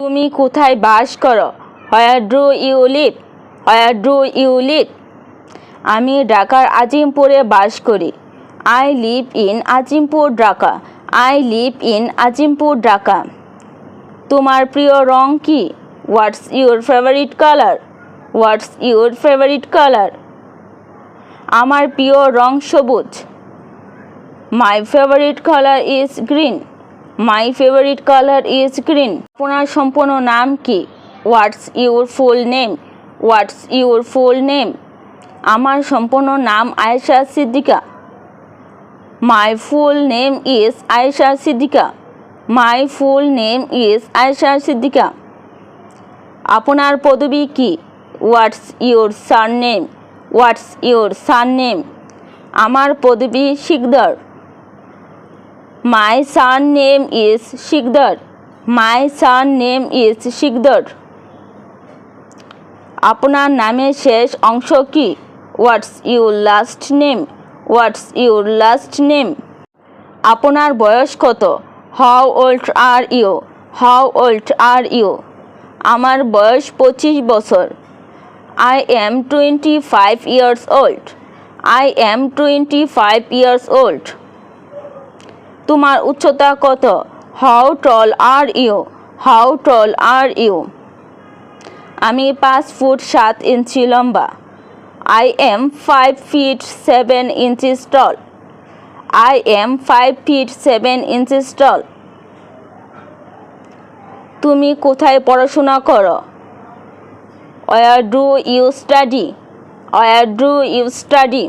তুমি কোথায় বাস করো? Where do you live where do you আমি ঢাকার আজিমপুরে বাস করি। I live in Azimpur, Dhaka. I live in Azimpur, Dhaka. তোমার প্রিয় রং কি? What's your favourite colour? What's your favourite colour? আমার প্রিয় রং সবুজ। My favourite colour is green. My favourite colour is green আপনার সম্পূর্ণ নাম কি? What's your full name what's your full name আমার সম্পূর্ণ নাম Ayesha Siddika. My full name is Ayesha Siddika. My full name is Ayesha Siddika. আপনার পদবী কি? What's your surname what's your surname আমার পদবী Sikder my surname is Sikder my surname is Sikder আপনার নামের শেষ অংশ কি? What's your last name what's your last name আপনার বয়স কত? How old are you how old are you আমার বয়স পঁচিশ বছর। I am twenty five years old I am twenty five years old তোমার উচ্চতা কত? How tall are you? How tall are you? আমি পাঁচ ফুট সাত ইঞ্চি লম্বা। I am five feet seven inches tall I am five feet seven inches tall তুমি কোথায় পড়াশোনা করো? Where do you study where do you study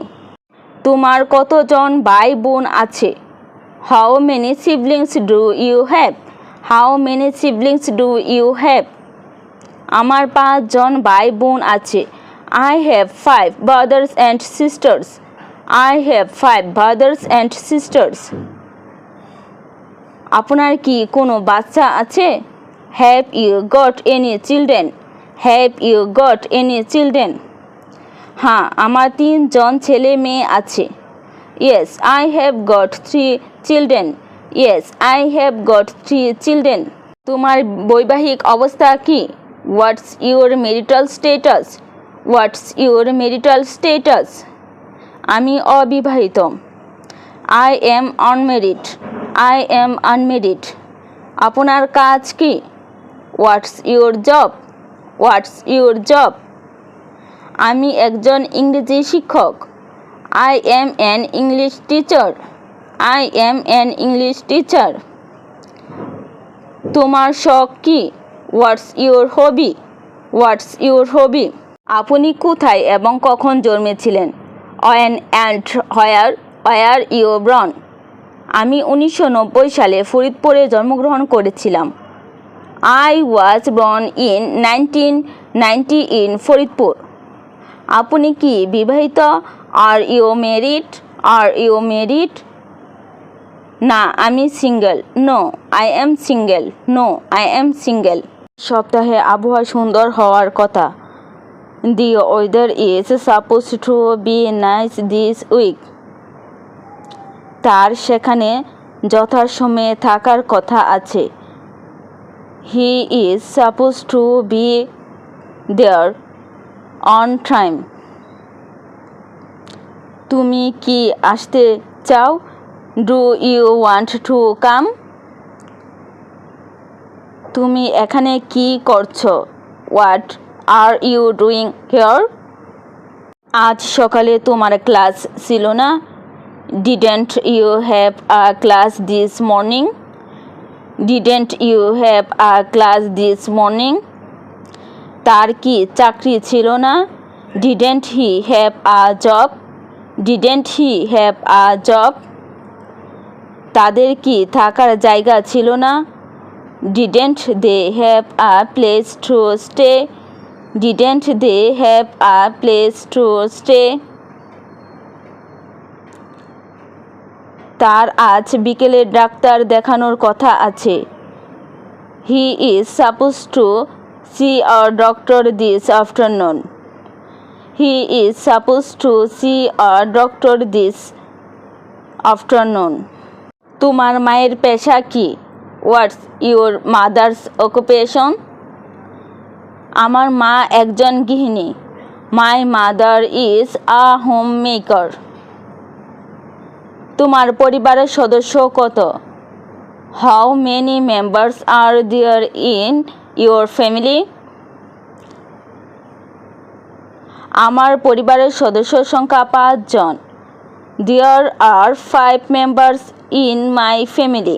তোমার কতজন ভাই বোন আছে? How many siblings do you have how many siblings do you have আমার পাঁচজন ভাই বোন আছে। I have five brothers and sisters I have five brothers and sisters আপনার কি কোনো বাচ্চা আছে? Have you got any children have you got any children হ্যাঁ আমার তিনজন ছেলে মেয়ে আছে। Yes I have got three children yes I have got three children তোমার বৈবাহিক অবস্থা কি? What's your marital status what's your marital status আমি অবিবাহিত। I am unmarried I am unmarried আপনার কাজ কি? What's your job what's your job আমি একজন ইংরেজি শিক্ষক। I am an English teacher I am an English teacher তোমার শখ কি? What's your hobby what's your hobby আপনি কোথায় এবং কখন জন্মেছিলেন? When and where were you born আমি উনিশশো নব্বই সালে ফরিদপুরে জন্মগ্রহণ করেছিলাম। I was born in nineteen ninety in Faridpur আপনি কি বিবাহিত are you married are you married না, আমি single no I am single no I am single সপ্তাহে আবহাওয়া সুন্দর হওয়ার কথা। The weather is suppose to be nice this week তার সেখানে যথাসময়ে থাকার কথা আছে। He is suppose to be there on time তুমি কি আসতে চাও? Do you want to come তুমি এখানে কি করছ? What are you doing here আজ সকালে তোমার ক্লাস ছিল না? Didn't you have a class this morning didn't you have a class this morning তার কি চাকরি ছিল না? Didn't he have a job didn't he have a job তাদের কি থাকার জায়গা ছিল না? Didn't they have a place to stay didn't they have a place to stay তার আজ বিকেলে ডাক্তার দেখানোর কথা আছে। He is suppose to see our doctor this afternoon he is suppose to see our doctor this afternoon তোমার মায়ের পেশা কি? হোয়াটস ইউর মাদার্স অকুপেশন আমার মা একজন গৃহিণী। My mother is a homemaker তোমার পরিবারের সদস্য কত? How many members are there in your family আমার পরিবারের সদস্য সংখ্যা পাঁচজন। There are five members in my family